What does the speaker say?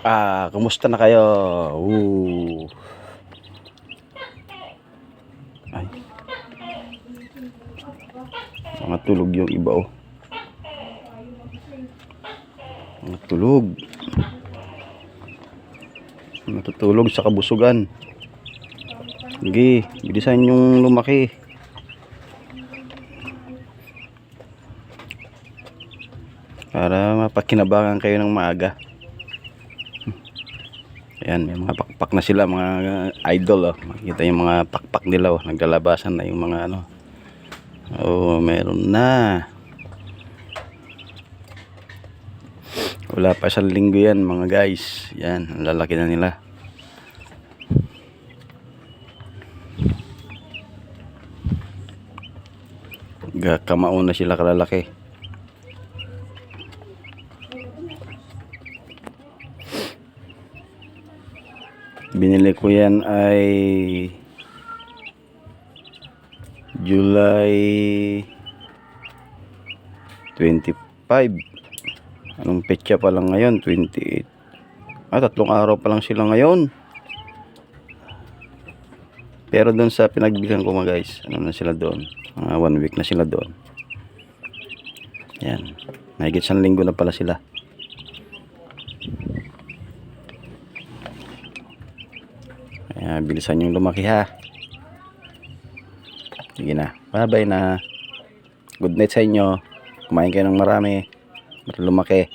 Ah, kumusta na kayo? Ooh. Ay. Mga tulog yung iba oh. Mga tulog. Natutulog sa kabusugan. Sige, bilisan yung lumaki. Para mapakinabangan kayo ng maaga. Ayan, may mga pakpak na sila, mga idol. Oh. Makikita yung mga pakpak nila. Oh. Naglalabasan na yung mga ano. Oh, meron na. Wala pa sa linggo yan, mga guys. Yan, lalaki na nila. Kamao na sila kalalaki. Binili ko yan ay July 25. Anong petsa pa lang ngayon? 28. Ah, tatlong araw pa lang sila ngayon. Pero doon sa pinagbilan ko mga guys, ano na sila doon? Mga one week na sila doon. Yan. Mahigit sa linggo na pala sila. Kaya bilisan yung lumaki ha. Sige na. Bye bye na. Good night sa inyo. Kumain kayo ng marami. Lumaki.